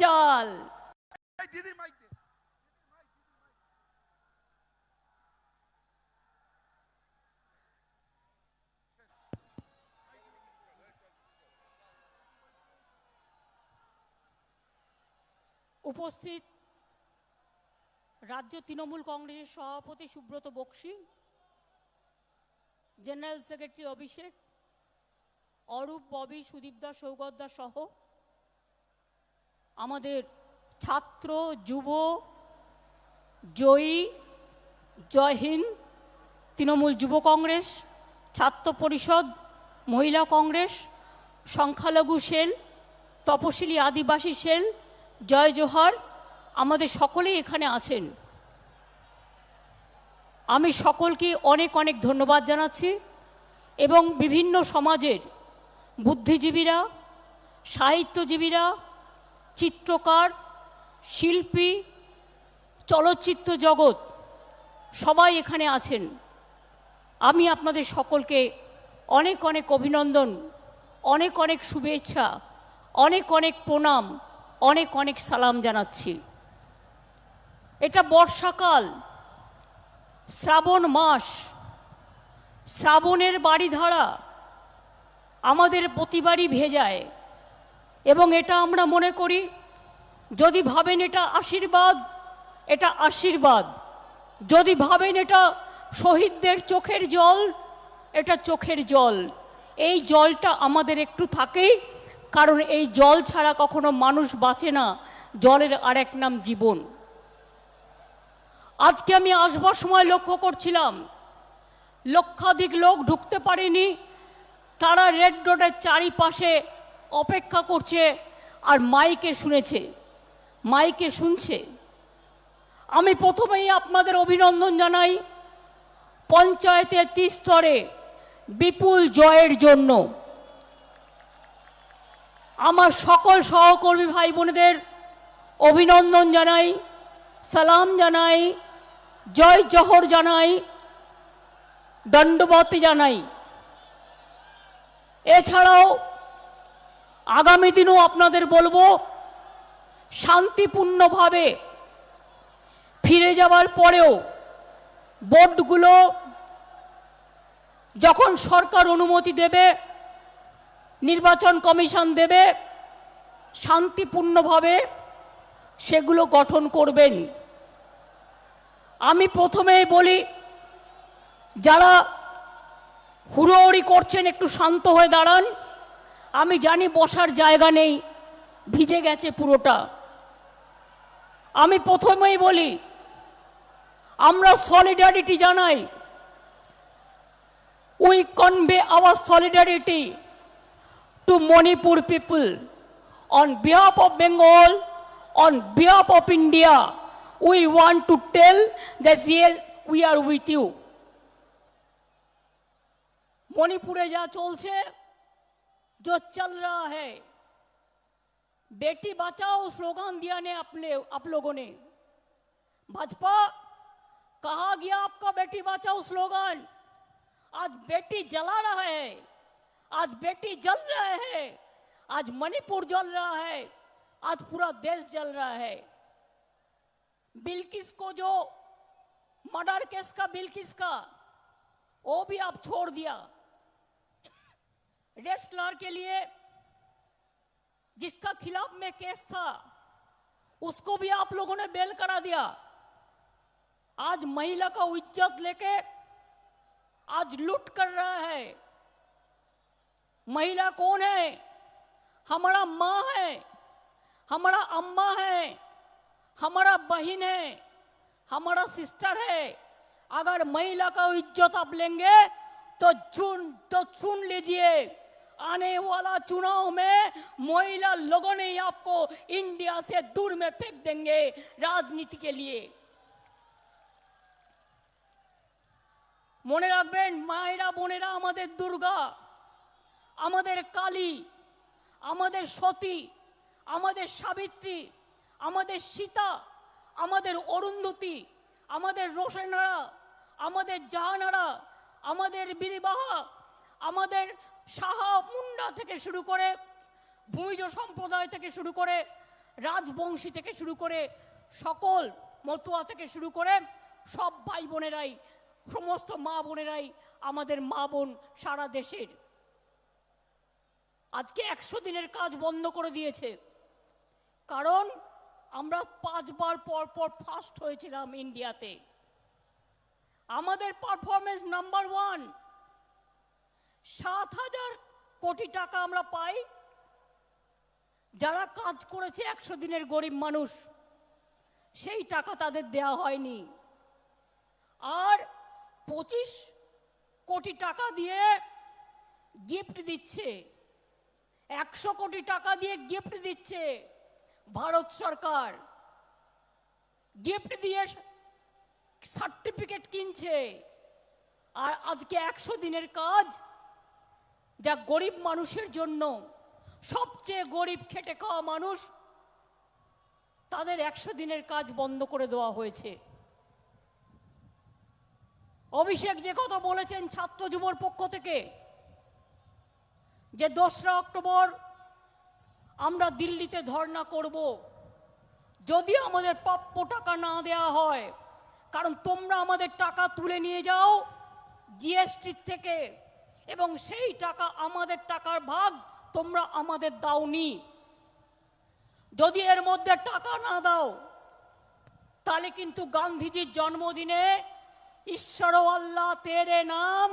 চাল। উপস্থিত রাজ্য তৃণমূল কংগ্রেসের সভাপতি সুব্রত বক্সি, জেনারেল সেক্রেটারি অভিষেক, অরূপ, ববি, সুদীপ দাস, সৌগত দাস সহ আমাদের ছাত্র, যুব, জয়ী, জয় হিন্দ, তৃণমূল যুব কংগ্রেস, ছাত্র পরিষদ, মহিলা কংগ্রেস, সংখ্যালঘু সেল, তপশিলি আদিবাসী সেল, জয় জোহার, আমাদের সকলেই এখানে আছেন। আমি সকলকে অনেক অনেক ধন্যবাদ জানাচ্ছি এবং বিভিন্ন সমাজের বুদ্ধিজীবীরা, সাহিত্যজীবীরা চিত্রকার, শিল্পী, চলচ্চিত্র জগৎ, সবাই এখানে আছেন। আমি আপনাদের সকলকে অনেক অনেক অভিনন্দন, অনেক অনেক শুভেচ্ছা, অনেক অনেক প্রণাম, অনেক অনেক সালাম জানাচ্ছি। এটা বর্ষাকাল, শ্রাবণ মাস, শ্রাবণের বাড়িধারা আমাদের প্রতিবারই ভেজায়। এবং এটা আমরা মনে করি, যদি ভাবেন এটা আশীর্বাদ এটা আশীর্বাদ। যদি ভাবেন এটা শহীদদের চোখের জল, এটা চোখের জল। এই জলটা আমাদের একটু থাকেই, কারণ এই জল ছাড়া কখনো মানুষ বাঁচে না, জলের আরেক নাম জীবন। আজকে আমি আসবার সময় লক্ষ্য করছিলাম, লক্ষাধিক লোক ঢুকতে পারেনি, তারা রেড রোডের চারিপাশে অপেক্ষা করছে আর মাইকে শুনেছে, মাইকে শুনছে। আমি প্রথমেই আপনাদের অভিনন্দন জানাই পঞ্চায়েতের স্তরে বিপুল জয়ের জন্য। আমার সকল সহকর্মী ভাই বোনেদের অভিনন্দন জানাই, সালাম জানাই, জয় জহর জানাই, দণ্ডবত জানাই। এছাড়াও আগামী দিনও আপনাদের বলব, শান্তিপূর্ণভাবে ফিরে যাওয়ার পরেও বোর্ডগুলো যখন সরকার অনুমতি দেবে, নির্বাচন কমিশন দেবে, শান্তিপূর্ণভাবে সেগুলো গঠন করবেন। আমি প্রথমেই বলি, যারা হুড়োহুড়ি করছেন, একটু শান্ত হয়ে দাঁড়ান। আমি জানি বসার জায়গা নেই, ভিজে গেছে পুরোটা। আমি প্রথমেই বলি, আমরা সলিডারিটি জানাই। We convey our solidarity to Manipur people on behalf of Bengal on behalf of India we want to tell that's the we are with you মণিপুরে যা চলছে जो चल रहा है। बेटी बचाओ, स्लोगान दिया ने अपने, आप लोगों ने। भाजपा, कहा गया आपका बेटी बचाओ स्लोगान? आज बेटी जला रहा है। आज बेटी जल रहा है। आज मणिपुर जल रहा है। आज पूरा देश जल रहा है। बिल्किस को जो, मर्डर केस का बिल्किस का वो भी आप छोड़ दिया। रेस्लर के लिए जिसका खिलाफ में केस था, उसको भी आप लोगों ने बेल करा दिया। आज महिला का इज़्ज़त लेके आज लूट कर रहा है। महिला कौन है? हमारा माँ है, हमारा अम्मा है, हमारा बहन है, हमारा सिस्टर है। अगर महिला का इज़्ज़त आप लेंगे तो चुन तो चुन लीजिए। आने वाला चुनाव में महिला लोगों ने ही आपको इंडिया से दूर में फेंक देंगे राजनीति के लिए মনে রাখবেন মায়েরা বোনেরা আমাদের দুর্গা আমাদের কালী আমাদের সতী আমাদের সাবিত্রী আমাদের সীতা আমাদের অরুন্ধতী আমাদের রোশনারা আমাদের জাহানারা আমাদের বীরবাহা আমাদের সাহা মুন্ডা থেকে শুরু করে, ভূমিজ সম্প্রদায় থেকে শুরু করে, রাজবংশী থেকে শুরু করে, সকল মতুয়া থেকে শুরু করে, সব ভাই বোনেরাই, সমস্ত মা বোনেরাই আমাদের মা বোন সারা দেশের। আজকে একশো দিনের কাজ বন্ধ করে দিয়েছে। কারণ আমরা পাঁচবার পর পর ফার্স্ট হয়েছিলাম ইন্ডিয়াতে। আমাদের পারফরমেন্স নাম্বার ওয়ান সাত হাজার কোটি টাকা আমরা পাই। যারা কাজ করেছে একশো দিনের গরিব মানুষ, সেই টাকা তাদের দেয়া হয়নি। আর পঁচিশ কোটি টাকা দিয়ে গিফট দিচ্ছে। একশো কোটি টাকা দিয়ে গিফট দিচ্ছে ভারত সরকার। গিফট দিয়ে সার্টিফিকেট কিনছে। আর আজকে একশো দিনের কাজ যা গরিব মানুষের জন্য সবচেয়ে গরিব খেটে খাওয়া মানুষ, তাদের একশো দিনের কাজ বন্ধ করে দেওয়া হয়েছে। অভিষেক যে কথা বলেছেন ছাত্র যুবর পক্ষ থেকে, যে দোসরা অক্টোবর আমরা দিল্লিতে ধর্ণা করব যদি আমাদের প্রাপ্য টাকা না দেয়া হয়, কারণ তোমরা আমাদের টাকা তুলে নিয়ে যাও, জিএসটির থেকে। এবং সেই টাকা আমাদের টাকার ভাগ তোমরা আমাদের দাওনি। যদি এর মধ্যে টাকা না দাও, তাহলে কিন্তু গান্ধীজির জন্মদিনে ঈশ্বর আল্লাহ তেরে নাম,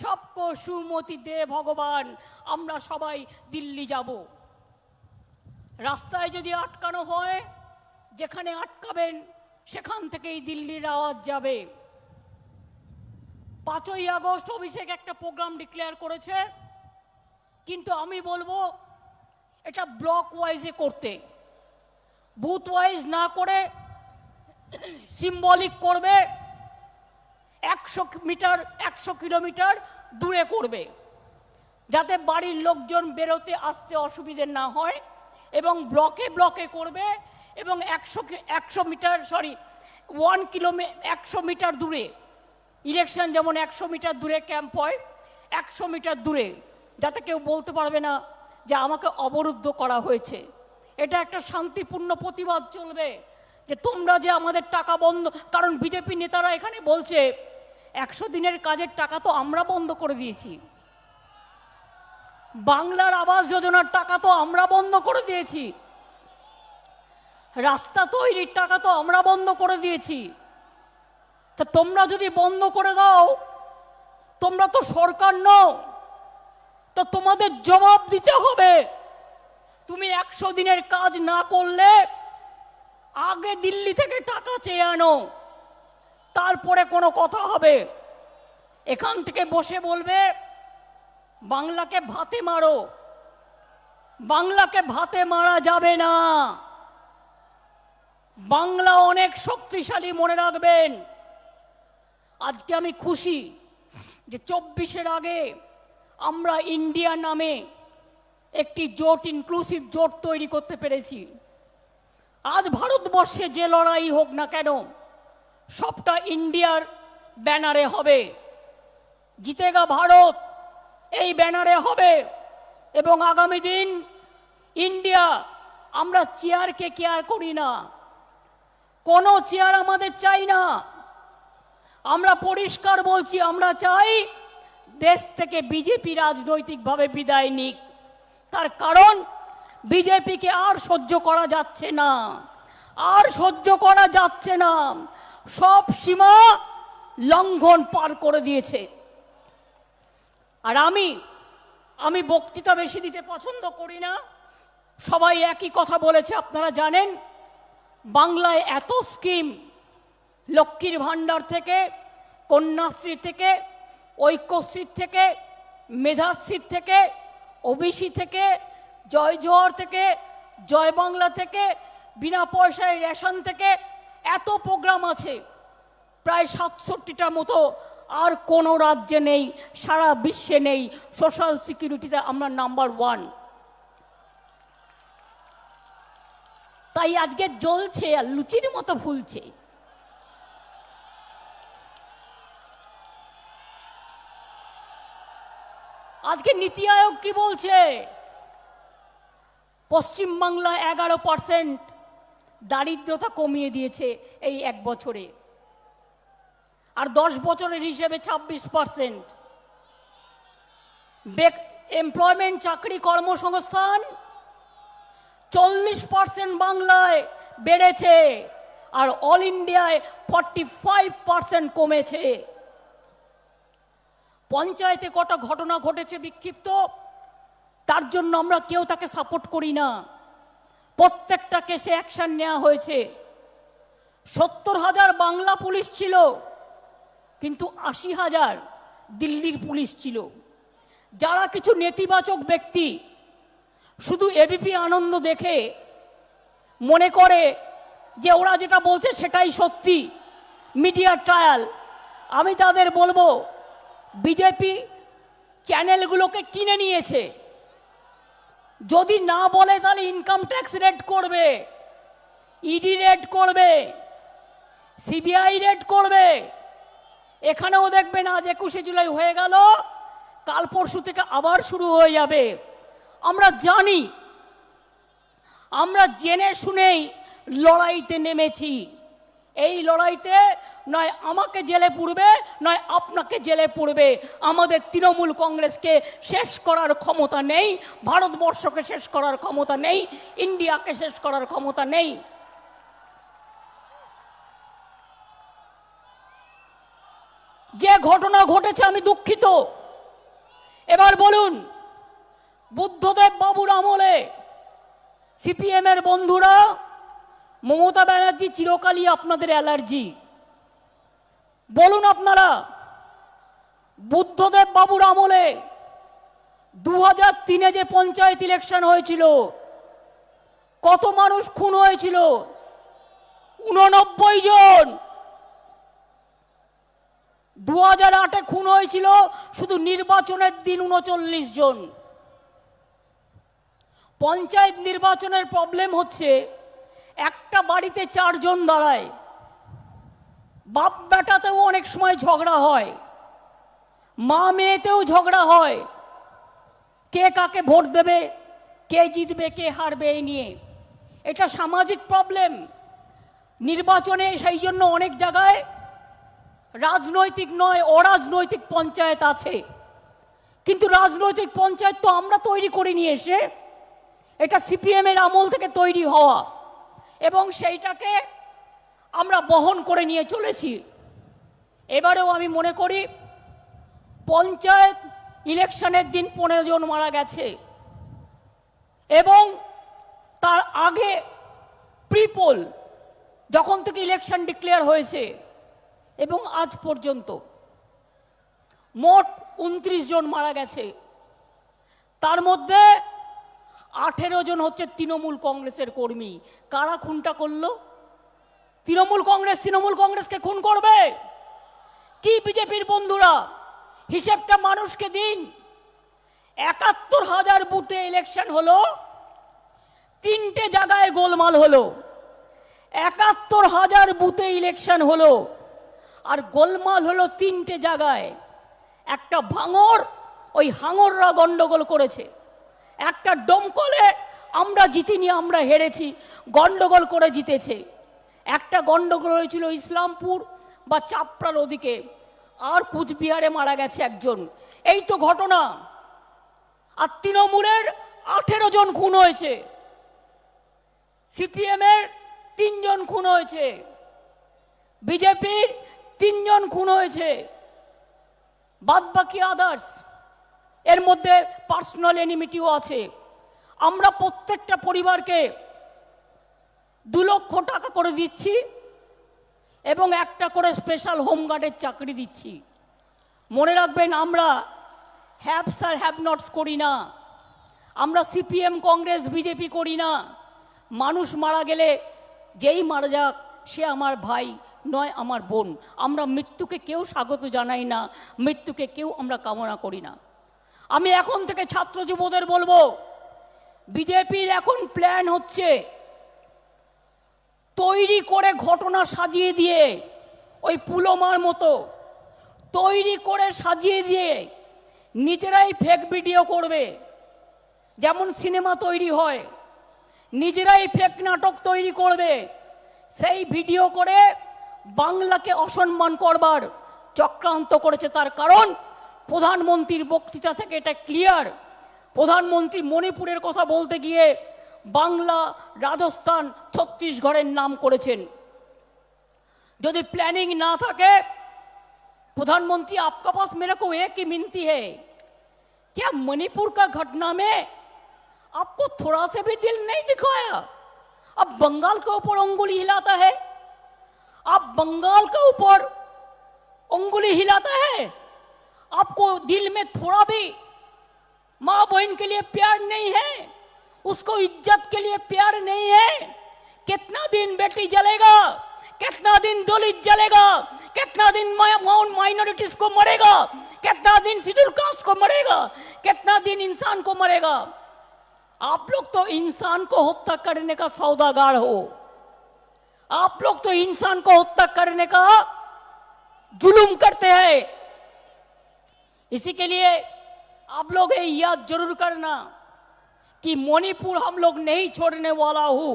সবকো সুমতি দে ভগবান, আমরা সবাই দিল্লি যাব। রাস্তায় যদি আটকানো হয়, যেখানে আটকাবেন, সেখান থেকেই দিল্লির আওয়াজ যাবে। পাঁচই আগস্ট অভিষেক একটা প্রোগ্রাম ডিক্লেয়ার করেছে। কিন্তু আমি বলব, এটা ব্লক ওয়াইজে করতে। বুথ ওয়াইজ না করে সিম্বলিক করবে, একশো মিটার, একশো কিলোমিটার দূরে করবে। যাতে বাড়ির লোকজন বেরোতে আসতে অসুবিধে না হয় এবং ব্লকে ব্লকে করবে এবং একশো একশো মিটার সরি ওয়ান কিলোমি একশো মিটার দূরে। ইলেকশন যেমন একশো মিটার দূরে ক্যাম্প হয়, একশো মিটার দূরে। যাতে কেউ বলতে পারবে না যে আমাকে অবরুদ্ধ করা হয়েছে। এটা একটা শান্তিপূর্ণ প্রতিবাদ চলবে যে তোমরা যে আমাদের টাকা বন্ধ, কারণ বিজেপি নেতারা এখানে বলছে, একশো দিনের কাজের টাকা তো আমরা বন্ধ করে দিয়েছি। বাংলার আবাস যোজনার টাকা তো আমরা বন্ধ করে দিয়েছি। রাস্তা তৈরির টাকা তো আমরা বন্ধ করে দিয়েছি। তা তোমরা যদি বন্ধ করে দাও, তোমরা তো সরকার নও, তো তোমাদের জবাব দিতে হবে। তুমি একশো দিনের কাজ না করলে আগে দিল্লি থেকে টাকা চেয়ে আনো, তারপরে কোনো কথা হবে। এখান থেকে বসে বলবে, বাংলাকে ভাতে মারো, বাংলাকে ভাতে মারা যাবে না। বাংলা অনেক শক্তিশালী মনে রাখবেন। আজকে আমি খুশি যে চব্বিশের আগে আমরা ইন্ডিয়া নামে একটি জোট ইনক্লুসিভ জোট তৈরি করতে পেরেছি। আজ ভারতবর্ষে যে লড়াই হোক না কেন, সবটা ইন্ডিয়ার ব্যানারে হবে। জিতেগা ভারত এই ব্যানারে হবে এবং আগামী দিন ইন্ডিয়া, আমরা চেয়ারকে কেয়ার করি না। কোনো চেয়ার আমাদের চাই না। আমরা পরিষ্কার বলছি, আমরা চাই দেশ থেকে বিজেপি রাজনৈতিকভাবে বিদায় নিক। তার কারণ, বিজেপিকে আর সহ্য করা যাচ্ছে না। আর সহ্য করা যাচ্ছে না। সব সীমা লঙ্ঘন পার করে দিয়েছে। আর আমি আমি বক্তৃতা বেশি দিতে পছন্দ করি না। সবাই একই কথা বলেছে, আপনারা জানেন। বাংলায় এত স্কিম লক্ষ্মীর ভাণ্ডার থেকে, কন্যাশ্রী থেকে, ঐক্যশ্রী থেকে, মেধাশ্রী থেকে, ওবিসি থেকে, জয় জোহর থেকে, জয় বাংলা থেকে, বিনা পয়সায় রেশন থেকে, এত প্রোগ্রাম আছে। প্রায় সাতষট্টিটার মতো আর কোনো রাজ্যে নেই, সারা বিশ্বে নেই সোশ্যাল সিকিউরিটিতে আমরা নাম্বার ওয়ান তাই আজকে জ্বলছে আর লুচির মতো ফুলছে। আজকে নীতি আয়োগ কি বলছে? পশ্চিমবাংলা এগারো পার্সেন্ট দারিদ্রতা কমিয়ে দিয়েছে এই এক বছরে। আর দশ বছরের হিসেবে ছাব্বিশ পার্সেন্ট বেক এমপ্লয়মেন্ট চাকরি কর্মসংস্থান চল্লিশ পার্সেন্ট বাংলায় বেড়েছে, আর অল ইন্ডিয়ায় ফর্টি ফাইভ পার্সেন্ট কমেছে। পঞ্চায়েতে কটা ঘটনা ঘটেছে বিক্ষিপ্ত, তার জন্য আমরা কেউ তাকে সাপোর্ট করি না। প্রত্যেকটা কেসে অ্যাকশন নেওয়া হয়েছে। সত্তর হাজার বাংলা পুলিশ ছিল, কিন্তু আশি হাজার দিল্লির পুলিশ ছিল। যারা কিছু নেতিবাচক ব্যক্তি, শুধু এবিপি আনন্দ দেখে মনে করে যে ওরা যেটা বলছে সেটাই সত্যি। মিডিয়া ট্রায়াল, আমি তাদের বলব বিজেপি চ্যানেলগুলোকে কিনে নিয়েছে। যদি না বলে তাহলে ইনকাম ট্যাক্স রেড করবে ইডি রেড করবে সিবিআই রেড করবে। এখানেও দেখবেন আজ একুশে জুলাই হয়ে গেল, কাল পরশু থেকে আবার শুরু হয়ে যাবে। আমরা জানি, আমরা জেনে শুনেই লড়াইতে নেমেছি। এই লড়াইতে নয় আমাকে জেলে পুড়বে, নয় আপনাকে জেলে পুড়বে। আমাদের তৃণমূল কংগ্রেসকে শেষ করার ক্ষমতা নেই, ভারতবর্ষকে শেষ করার ক্ষমতা নেই, ইন্ডিয়াকে শেষ করার ক্ষমতা নেই। যে ঘটনা ঘটেছে আমি দুঃখিত। এবার বলুন, বুদ্ধদেব বাবুর আমলে সিপিএম এর বন্ধুরা, মমতা ব্যানার্জি চিরকালই আপনাদের অ্যালার্জি। বলুন আপনারা, বুদ্ধদেব বাবুর আমলে দু হাজার তিনে যে পঞ্চায়েত ইলেকশন হয়েছিল, কত মানুষ খুন হয়েছিল? উননব্বই জন। দু হাজার আটে খুন হয়েছিল শুধু নির্বাচনের দিন উনচল্লিশ জন। পঞ্চায়েত নির্বাচনের প্রবলেম হচ্ছে, একটা বাড়িতে চারজন দাঁড়ায়। বাপ বেটাতেও অনেক সময় ঝগড়া হয় মা মেয়েতেও ঝগড়া হয়, কে কাকে ভোট দেবে, কে জিতবে, কে হারবে এই নিয়ে। এটা সামাজিক প্রবলেম নির্বাচনে সেই জন্য অনেক জায়গায় রাজনৈতিক নয়, অরাজনৈতিক পঞ্চায়েত আছে। কিন্তু রাজনৈতিক পঞ্চায়েত তো আমরা তৈরি করে নিয়ে এসে এটা সিপিএমের আমল থেকে তৈরি হওয়া এবং সেইটাকে আমরা বহন করে নিয়ে চলেছি। এবারেও আমি মনে করি, পঞ্চায়েত ইলেকশনের দিন পনেরো জন মারা গেছে। এবং তার আগে প্রিপোল যখন থেকে ইলেকশন ডিক্লেয়ার হয়েছে, এবং আজ পর্যন্ত মোট উনত্রিশ জন মারা গেছে। তার মধ্যে আঠেরো জন হচ্ছে তৃণমূল কংগ্রেসের কর্মী। কারা খুনটা করল? তৃণমূল কংগ্রেস, তৃণমূল কংগ্রেসকে খুন করবে? কি বিজেপির বন্ধুরা? হিসেবটা মানুষকে দিন। একাত্তর হাজার বুথে ইলেকশন হলো, তিনটে জায়গায় গোলমাল হলো। একাত্তর হাজার বুথে ইলেকশন হলো, আর গোলমাল হলো তিনটে জায়গায়। একটা ভাঙর, ওই হাঙররা গন্ডগোল করেছে। একটা ডমকলে, আমরা জিতিনি, আমরা হেরেছি, গন্ডগোল করে জিতেছে। একটা গন্ডগোল হয়েছিল ইসলামপুর বা চাপড়ার ওদিকে। আর কুচবিহারে মারা গেছে একজন। এই তো ঘটনা। আর তৃণমূলের আঠেরো জন খুন হয়েছে। সিপিএমের তিনজন খুন হয়েছে। বিজেপির তিনজন খুন হয়েছে। বাদ বাকি আদার্স এর মধ্যে পার্সোনাল এনিমিটিও আছে। আমরা প্রত্যেকটা পরিবারকে দু লক্ষ টাকা করে দিচ্ছি এবং একটা করে স্পেশাল হোমগার্ডের চাকরি দিচ্ছি। মনে রাখবেন আমরা হ্যাভস আর হ্যাভ নটস করি না। আমরা সিপিএম কংগ্রেস বিজেপি করি না। মানুষ মারা গেলে যেই মারা যাক, সে আমার ভাই নয়, আমার বোন। আমরা মৃত্যুকে কেউ স্বাগত জানাই না, মৃত্যুকে কেউ আমরা কামনা করি না। আমি এখন থেকে ছাত্র যুবদের বলব বিজেপির এখন প্ল্যান হচ্ছে তৈরি করে ঘটনা সাজিয়ে দিয়ে, ওই পুলোমার মতো তৈরি করে সাজিয়ে দিয়ে নিজেরাই ফেক ভিডিও করবে। যেমন সিনেমা তৈরি হয়, নিজেরাই ফেক নাটক তৈরি করবে। সেই ভিডিও করে বাংলাকে অসম্মান করবার চক্রান্ত করেছে তার কারণ, প্রধানমন্ত্রীর বক্তৃতা থেকে এটা ক্লিয়ার প্রধানমন্ত্রী মণিপুরের কথা বলতে গিয়ে বাংলা রাজস্থান ছত্তিশগড়ের নাম করেছেন। प्लानिंग ना था থাকে प्रधानमंत्री आपके पास मेरे को एक ही मिनती है क्या मणिपुर का घटना में आपको थोड़ा से भी दिल नहीं दिखाया अब बंगाल के ऊपर उंगुली हिलाता है। आप बंगाल के ऊपर उंगुली हिलाता है। आपको दिल में थोड़ा भी माँ बहन के लिए प्यार नहीं है। उसको इज़्ज़त के लिए प्यार नहीं है। कितना दिन बेटी जलेगा, कितना दिन दलित जलेगा, कितना दिन माइनॉरिटीज को मरेगा, कितना दिन शेड्यूल कास्ट को मरेगा, कितना दिन इंसान को मरेगा। आप लोग तो इंसान को हत्या करने का सौदागार हो। आप लोग तो इंसान को हत्या करने का जुलूम करते हैं। इसी के लिए आप लोग याद ज़रूर करना। कि मणिपुर हम लोग नहीं छोड़ने वाला हूँ।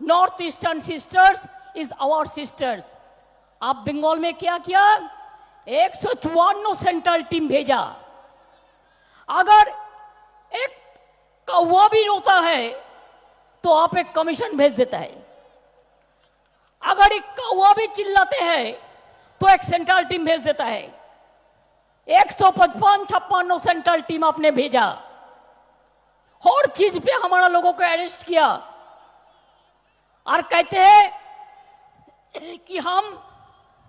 North eastern sisters is our sisters आप बंगाल में क्या किया? एक सेंट्रल टीम भेजा। अगर एक कौवा भी रोता है तो आप एक कमीशन भेज देता है। अगर एक कौवा भी चिल्लाते हैं तो एक सेंट्रल टीम भेज देता है। एक सौ पचपन छप्पन सेंट्रल टीम आपने भेजा। हर चीज़ पे हमारा लोगों को अरेस्ट किया। और कहते हैं कि हम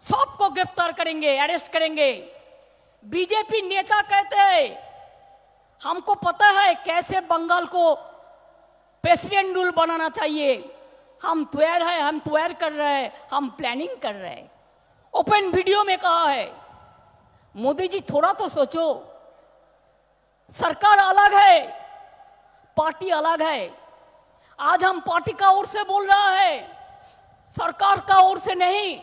सबको गिरफ़्तार करेंगे अरेस्ट करेंगे। बीजेपी नेता कहते हैं, हमको पता है कैसे बंगाल को प्रेसिडेंट रूल बनाना चाहिए। हम तैयार है, हम तैयार कर रहे हैं, हम प्लानिंग कर रहे हैं। ओपन वीडियो में कहा है, मोदी जी, थोड़ा तो सोचो। सरकार अलग है। पार्टी अलग है। आज हम पार्टी का ओर से बोल रहा है, सरकार का ओर से नहीं।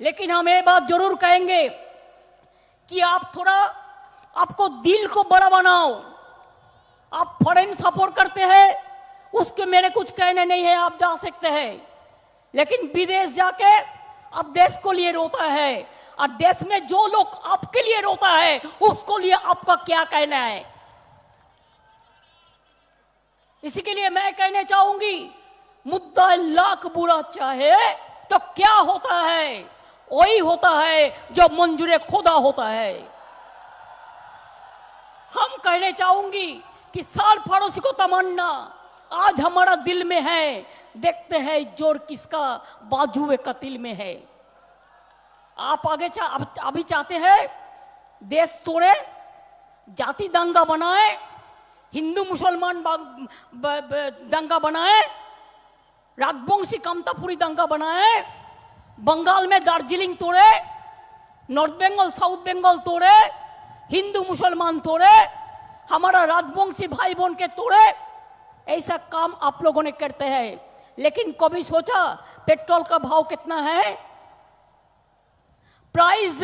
लेकिन हम ये बात ज़रूर कहेंगे कि आप थोड़ा आपको दिल को बड़ा बनाओ। आप फॉरेन सपोर्ट करते हैं, उसके मेरे कुछ कहने नहीं है, आप जा सकते हैं। लेकिन विदेश जाके आप देश को लिए रोता है, और देश में जो लोग आपके लिए रोता है, उसको लिए आपका क्या कहना है? इसी के लिए मैं कहना चाहूँगी मुद्दा लाख बुरा चाहे तो क्या होता है? वही होता है जो मंजूर खुदा होता है। हम कहने चाहूँगी कि साल पड़ोसी को तमन्ना आज हमारा दिल में है देखते हैं ज़ोर किसका बाजुए कतिल में है। आप आगे चा, अभी चाहते हैं देश तोड़े जाति दंगा बनाए हिंदू मुसलमान दंगा बनाए राजवंशी कमतापुरी दंगा बनाए, बंगाल में दार्जिलिंग तोड़े, नॉर्थ बंगाल, साउथ बंगाल तोड़े, हिंदू मुसलमान तोड़े, हमारा राजवंशी भाई बहन के तोड़े, ऐसा काम आप लोगों ने करते हैं। लेकिन कभी सोचा, पेट्रोल का भाव कितना है? प्राइस